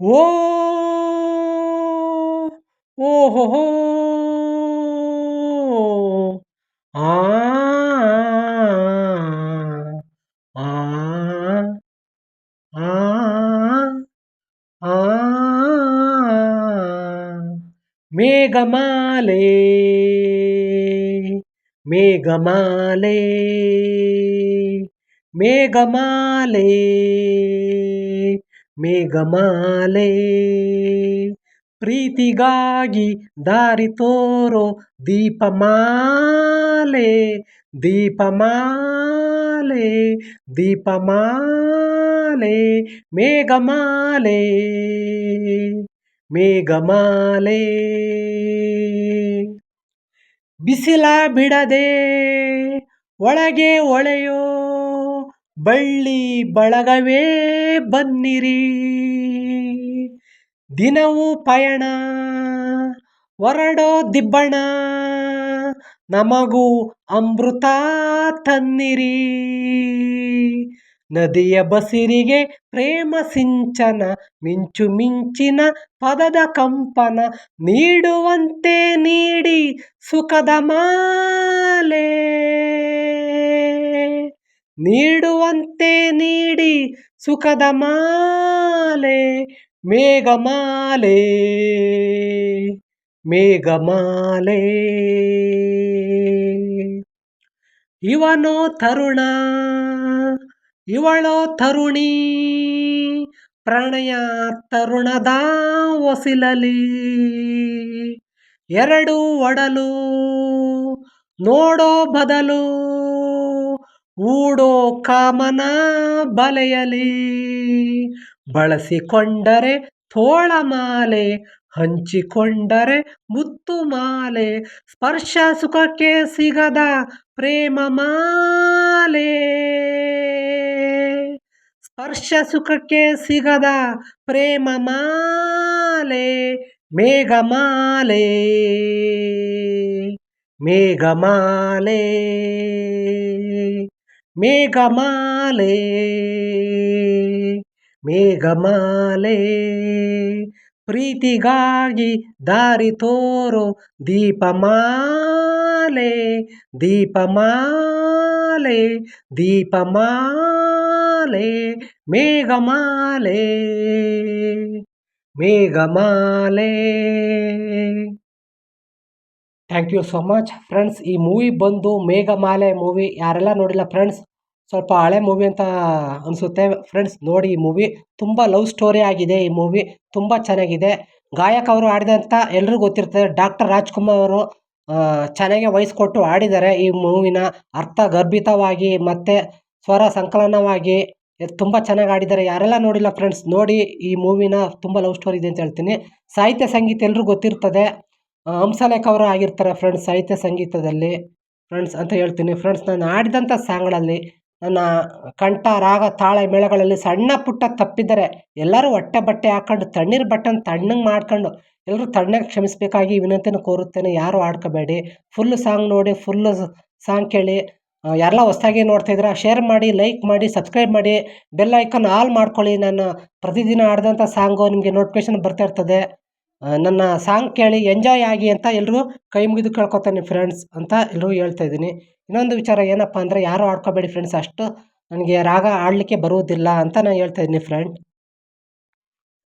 ஓ ஓஹோ ஆ மேகமாலே மேகமாலே மேகமாலே ಮೇಘಮಾಲೆ. ಪ್ರೀತಿಗಾಗಿ ದಾರಿ ತೋರೋ ದೀಪಮಾಲೆ ದೀಪಮಾಲೆ ದೀಪಮಾಲೆ ಮೇಘಮಾಲೆ ಮೇಘಮಾಲೆ. ಬಿಸಿಲ ಬಿಡದೆ ಒಳಗೆ ಒಳೆಯೋ ಬಳ್ಳಿ ಬಳಗವೇ ಬನ್ನಿರಿ. ದಿನವೂ ಪಯಣ ಹೊರಡೋ ದಿಬ್ಬಣ, ನಮಗೂ ಅಮೃತ ತನ್ನಿರಿ. ನದಿಯ ಬಸಿರಿಗೆ ಪ್ರೇಮ ಸಿಂಚನ, ಮಿಂಚು ಮಿಂಚಿನ ಪದದ ಕಂಪನ, ನೀಡುವಂತೆ ನೀಡಿ ಸುಖದ ಮಾಲೆ. ನೀಡುವಂತೆ ನೀಡಿ ಸುಖದ ಮಾಲೆ ಮೇಘಮಾಲೆ ಮೇಘಮಾಲೆ ಇವನೋ ತರುಣ, ಇವಳೋ ತರುಣಿ, ಪ್ರಣಯ ತರುಣದ ಒಸಿಲಲಿ. ಎರಡು ಒಡಲು, ನೋಡೋ ಬದಲು ಊಡೋ ಕಾಮನ ಬಲೆಯಲಿ ಬಳಸಿಕೊಂಡರೆ ತೋಳಮಾಲೆ ಹಂಚಿಕೊಂಡರೆ ಮುತ್ತು ಮಾಲೆ. ಸ್ಪರ್ಶ ಸುಖಕ್ಕೆ ಸಿಗದ ಪ್ರೇಮ ಮಾಲೆ. ಸ್ಪರ್ಶ ಸುಖಕ್ಕೆ ಸಿಗದ ಪ್ರೇಮ ಮಾಲೆ. ಮೇಘಮಾಲೆ ಮೇಘಮಾಲೆ ಮೇಘಮಾಲೆ ಮೇಘಮಾಲೆ ಪ್ರೀತಿಗಾಗಿ ದಾರಿ ತೋರೋ ದೀಪಮಾಲೆ ದೀಪಮಾಲೆ ದೀಪಮಾಲೆ ಮೇಘಮಾಲೆ ಮೇಘಮಾಲೆ thank you so much friends ಈ ಮೂವಿ ಬಂದು ಮೇಘಮಾಲೆ ಮೂವಿ ಯಾರೆಲ್ಲ ನೋಡಿಲ್ಲ ಫ್ರೆಂಡ್ಸ್ ಸ್ವಲ್ಪ ಹಳೆ ಮೂವಿ ಅಂತ ಅನಿಸುತ್ತೆ. ಫ್ರೆಂಡ್ಸ್ ನೋಡಿ ಈ ಮೂವಿ ತುಂಬ ಲವ್ ಸ್ಟೋರಿ ಆಗಿದೆ ಈ ಮೂವಿ ತುಂಬ ಚೆನ್ನಾಗಿದೆ. ಗಾಯಕ ಅವರು ಆಡಿದಂಥ ಎಲ್ರಿಗೂ ಗೊತ್ತಿರ್ತದೆ ಡಾಕ್ಟರ್ ರಾಜ್ಕುಮಾರ್ ಅವರು ಚೆನ್ನಾಗಿ ವಹಿಸ್ಕೊಟ್ಟು ಕೊಟ್ಟು ಆಡಿದ್ದಾರೆ ಈ ಮೂವಿನ ಅರ್ಥ ಗರ್ಭಿತವಾಗಿ ಮತ್ತು ಸ್ವರ ಸಂಕಲನವಾಗಿ ತುಂಬ ಚೆನ್ನಾಗಿ ಆಡಿದ್ದಾರೆ ಯಾರೆಲ್ಲ ನೋಡಿಲ್ಲ ಫ್ರೆಂಡ್ಸ್ ನೋಡಿ ಈ ಮೂವಿನ ತುಂಬ ಲವ್ ಸ್ಟೋರಿ ಇದೆ ಅಂತ ಹೇಳ್ತೀನಿ. ಸಾಹಿತ್ಯ ಸಂಗೀತ ಎಲ್ಲರಿಗೂ ಗೊತ್ತಿರ್ತದೆ. ಹಂಸಲೇಖ ಅವರು ಆಗಿರ್ತಾರೆ ಫ್ರೆಂಡ್ಸ್ ಸಾಹಿತ್ಯ ಸಂಗೀತದಲ್ಲಿ. ಫ್ರೆಂಡ್ಸ್ ಅಂತ ಹೇಳ್ತೀನಿ. ಫ್ರೆಂಡ್ಸ್ ನಾನು ಆಡಿದಂಥ ಸಾಂಗ್ಗಳಲ್ಲಿ ನನ್ನ ಕಂಠ, ರಾಗ, ತಾಳೆ, ಮೇಳಗಳಲ್ಲಿ ಸಣ್ಣ ಪುಟ್ಟ ತಪ್ಪಿದ್ದಾರೆ ಎಲ್ಲರೂ ಹೊಟ್ಟೆ ಬಟ್ಟೆ ಹಾಕೊಂಡು, ತಣ್ಣೀರು ಬಟ್ಟೆನ ತಣ್ಣಗೆ ಮಾಡ್ಕೊಂಡು ಎಲ್ಲರೂ ತಣ್ಣಗೆ ಕ್ಷಮಿಸಬೇಕಾಗಿ ವಿನಂತಿಯನ್ನು ಕೋರುತ್ತೇನೆ. ಯಾರು ಆಡ್ಕೋಬೇಡಿ. ಫುಲ್ ಸಾಂಗ್ ನೋಡಿ ಫುಲ್ಲು ಸಾಂಗ್ ಕೇಳಿ ಯಾರೆಲ್ಲ ಹೊಸ್ದಾಗಿ ನೋಡ್ತಾಯಿದ್ರೆ ಶೇರ್ ಮಾಡಿ ಲೈಕ್ ಮಾಡಿ ಸಬ್ಸ್ಕ್ರೈಬ್ ಮಾಡಿ ಬೆಲ್ ಐಕನ್ ಆಲ್ ಮಾಡ್ಕೊಳ್ಳಿ. ನಾನು ಪ್ರತಿದಿನ ಆಡಿದಂಥ ಸಾಂಗು ನಿಮಗೆ ನೋಟಿಫಿಕೇಶನ್ ಬರ್ತಾ ಇರ್ತದೆ. ನನ್ನ ಸಾಂಗ್ ಕೇಳಿ ಎಂಜಾಯ್ ಆಗಿ ಅಂತ ಎಲ್ಲರೂ ಕೈ ಮುಗಿದು ಕೇಳ್ಕೊತಾನೆ ಫ್ರೆಂಡ್ಸ್ ಅಂತ ಎಲ್ಲರೂ ಹೇಳ್ತಾ ಇದ್ದೀನಿ. ಇನ್ನೊಂದು ವಿಚಾರ ಏನಪ್ಪ ಅಂದರೆ ಯಾರೂ ಆಡ್ಕೋಬೇಡಿ ಫ್ರೆಂಡ್ಸ್ ಅಷ್ಟು. ನನಗೆ ರಾಗ ಆಡಲಿಕ್ಕೆ ಬರುವುದಿಲ್ಲ ಅಂತ ನಾನು ಹೇಳ್ತಾ ಇದ್ದೀನಿ ಫ್ರೆಂಡ್